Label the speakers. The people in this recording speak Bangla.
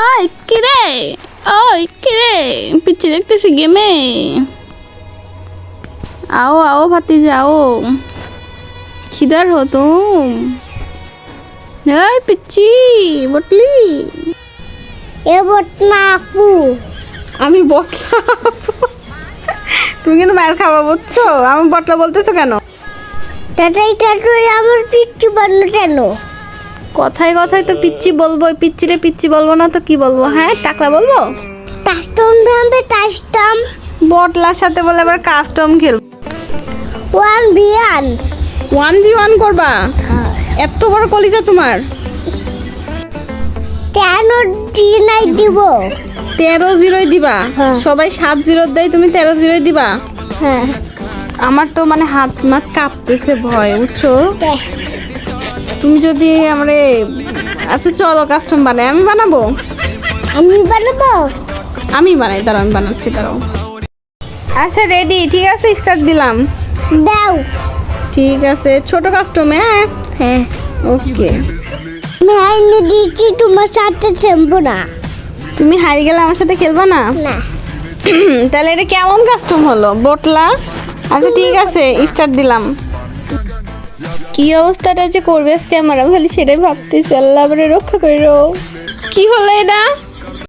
Speaker 1: ওই কিরে ওই কিরে পিচ্ছি দেখতেছি গেমে। আও আও ভাতি যাও খিদার হো তুম। এই পিচ্ছি বটলি।
Speaker 2: এ বটলা আপু।
Speaker 1: আমি বটলা তুমি কিন্তু মায়ের খাওয়া বুঝছ। আমি বটলা বলতেছো কেন?
Speaker 2: দাদা এটা আমার পিচ্ছু বানো কেন?
Speaker 1: কথায় কথায় তো পিচ্ছি বলব পিচ্ছি রে পিচ্ছি বলব না তো কি বলব? হ্যাঁ টাকলা বলব?
Speaker 2: টাস্টম ভাবে টাস্টম
Speaker 1: বটলার সাথে বলে আবার কাস্টম খেলব।
Speaker 2: ওয়ান বিয়ান
Speaker 1: ওয়ান ভি ওয়ান করবা? এত বড় কলিজা তোমার?
Speaker 2: কেন ডিনাই দিব।
Speaker 1: তেরো জিরোই দিবা?
Speaker 2: হ্যাঁ।
Speaker 1: সবাই সাত জিরো দেয় তুমি তেরো জিরোই দিবা?
Speaker 2: হ্যাঁ।
Speaker 1: আমার তো মানে হাত মাত কাঁপতেছে ভয় বুঝছ?
Speaker 2: দে।
Speaker 1: তুমি যদি আমারে আচ্ছা চলো কাস্টম বানাই আমি বানাবো?
Speaker 2: আমি বানাবো।
Speaker 1: আমি বানাই দাঁড়াও আমি বানাচ্ছি দাঁড়াও। আচ্ছা রেডি ঠিক আছে স্টার্ট দিলাম।
Speaker 2: দাও।
Speaker 1: ঠিক আছে ছোট কাস্টম হ্যাঁ?
Speaker 2: হ্যাঁ
Speaker 1: ওকে
Speaker 2: আমি আইনে দিচ্ছি তোমার সাথে থেমবো না।
Speaker 1: তুমি হারিয়ে গেলে আমার সাথে খেলবা না?
Speaker 2: না।
Speaker 1: তাহলে এটা কেমন কাস্টম হলো? বটলা? আচ্ছা ঠিক আছে স্টার্ট দিলাম। কি অবস্থাটা যে করবে আজকে আমার খালি সেটাই ভাবতেছি। আল্লাহ রক্ষা করো। কি হলো এটা?